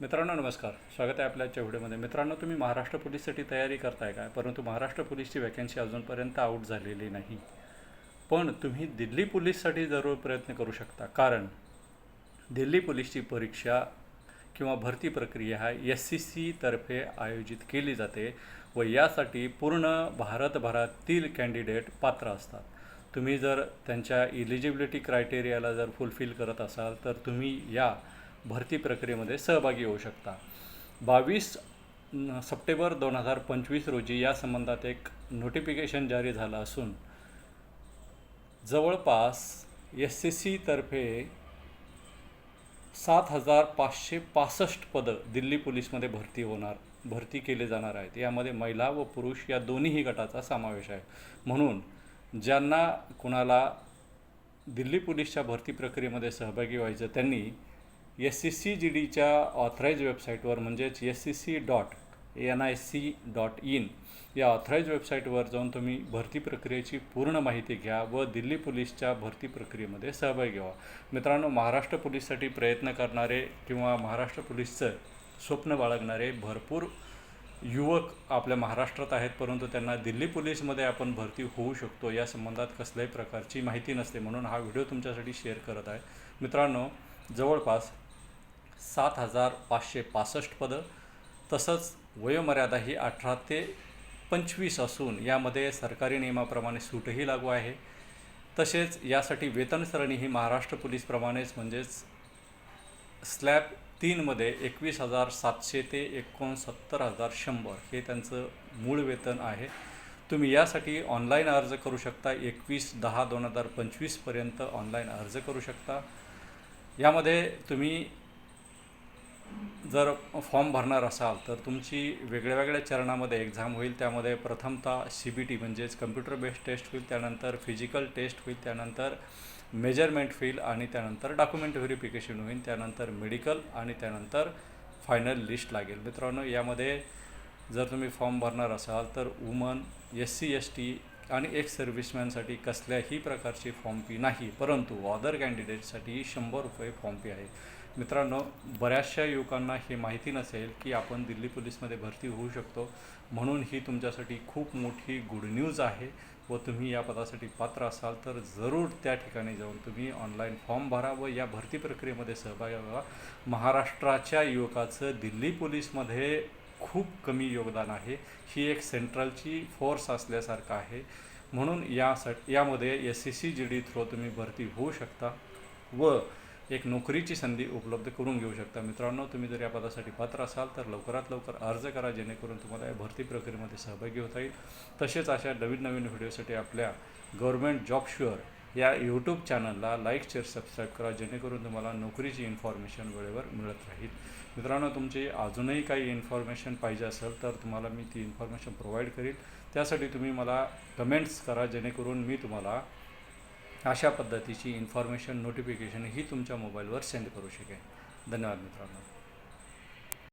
मित्रांनो नमस्कार. स्वागत आहे आपल्या आजच्या मित्रांनो तुम्ही महाराष्ट्र पोलीससाठी तयारी करताय काय परंतु महाराष्ट्र पोलीसची वॅकन्सी अजूनपर्यंत आऊट झालेली नाही. पण तुम्ही दिल्ली पोलीससाठी जरूर प्रयत्न करू शकता. कारण दिल्ली पोलीसची परीक्षा किंवा भरती प्रक्रिया हा एस सी सीतर्फे आयोजित केली जाते व यासाठी पूर्ण भारतभरातील कॅन्डिडेट पात्र असतात. तुम्ही जर त्यांच्या इलिजिबिलिटी क्रायटेरियाला जर फुलफिल करत असाल तर तुम्ही या भरती प्रक्रियेमध्ये सहभागी होऊ शकता. बावीस सप्टेंबर दोन हजार पंचवीस रोजी या संबंधात एक नोटिफिकेशन जारी झालं असून जवळपास एस सी सीतर्फे सात हजार पाचशे पासष्ट पदं दिल्ली पोलीसमध्ये भरती होणार भरती केले जाणार आहेत. यामध्ये महिला व पुरुष या दोन्हीही गटाचा समावेश आहे. म्हणून ज्यांना कुणाला दिल्ली पोलीसच्या भरती प्रक्रियेमध्ये सहभागी व्हायचं त्यांनी एस सी सी जी डीच्या ऑथराईज वेबसाईटवर म्हणजेच S S C dot N I C dot in या ऑथराईज वेबसाईटवर जाऊन तुम्ही भरती प्रक्रियेची पूर्ण माहिती घ्या व दिल्ली पोलीसच्या भरती प्रक्रियेमध्ये सहभागी व्हा. मित्रांनो महाराष्ट्र पोलीससाठी प्रयत्न करणारे किंवा महाराष्ट्र पोलीसचं स्वप्न बाळगणारे भरपूर युवक आपल्या महाराष्ट्रात आहेत परंतु त्यांना दिल्ली पोलीसमध्ये आपण भरती होऊ शकतो या संबंधात कसल्याही प्रकारची माहिती नसते म्हणून हा व्हिडिओ तुमच्यासाठी शेअर करत आहे. मित्रांनो जवळपास सात हजार पाचशे पासष्ट पदं. तसंच वयोमर्यादा ही अठरा ते पंचवीस असून यामध्ये सरकारी नियमाप्रमाणे सूटही लागू आहे. तसेच यासाठी वेतनसरणी ही महाराष्ट्र पोलीसप्रमाणेच म्हणजेच स्लॅब तीनमध्ये एकवीस हजार सातशे ते एकोणसत्तर हजार शंभर हे त्यांचं मूळ वेतन आहे. तुम्ही यासाठी ऑनलाईन अर्ज करू शकता. एकवीस दहा दोन हजार पंचवीसपर्यंत ऑनलाईन अर्ज करू शकता. यामध्ये तुम्ही जर फॉर्म भरणार असाल तर तुमची वेगळ्या वेगळ्या चरणामध्ये एक्झाम होईल. त्यामध्ये प्रथमतः सी बी टी म्हणजेच कम्प्युटर बेस्ड टेस्ट होईल त्यानंतर फिजिकल टेस्ट होईल त्यानंतर मेजरमेंट होईल आणि त्यानंतर डॉक्युमेंट व्हेरिफिकेशन होईल त्यानंतर मेडिकल आणि त्यानंतर फायनल लिस्ट लागेल. मित्रांनो यामध्ये जर तुम्ही फॉर्म भरणार असाल तर woman S C S T आणि एक्स सर्व्हिसमॅनसाठी कसल्याही प्रकारची फॉर्म फी नाही परंतु अदर कॅन्डिडेटसाठी शंभर रुपये फॉर्म फी आहे. मित्रांनो बऱ्याचशा युवकांना हे माहिती नसेल की आपण दिल्ली पोलीसमध्ये भरती होऊ शकतो. म्हणून ही तुमच्यासाठी खूप मोठी गुड न्यूज आहे व तुम्ही या पदासाठी पात्र असाल तर जरूर त्या ठिकाणी जाऊन तुम्ही ऑनलाईन फॉर्म भरा व या भरती प्रक्रियेमध्ये सहभागी व्हा. महाराष्ट्राच्या युवकाचं दिल्ली पोलीसमध्ये खूप कमी योगदान आहे. ही एक सेंट्रलची फोर्स असल्यासारखं आहे. म्हणून यासाठी यामध्ये S S C G D through तुम्ही भरती होऊ शकता व एक नोकरीची संधी उपलब्ध करून घेऊ शकता. मित्रांनो तुम्ही जर या पदासाठी पात्र असाल तर लवकरात लवकर अर्ज करा जेणेकरून तुम्हाला या भरती प्रक्रियेमध्ये सहभागी होता येईल. तसेच अशा नवीन नवीन व्हिडिओसाठी आपल्या गव्हर्मेंट जॉब शुअर या यूट्यूब चॅनलला लाईक शेअर सबस्क्राईब करा जेणेकरून तुम्हाला नोकरीची इन्फॉर्मेशन वेळेवर मिळत राहील. मित्रांनो तुमची अजूनही काही इन्फॉर्मेशन पाहिजे असेल तर तुम्हाला मी ती इन्फॉर्मेशन प्रोव्हाइड करील. त्यासाठी तुम्ही मला कमेंट्स करा जेणेकरून मी तुम्हाला अशा पद्धतीची इन्फॉर्मेशन नोटिफिकेशन ही तुमच्या मोबाईलवर सेंड करू शकेन. धन्यवाद मित्रांनो.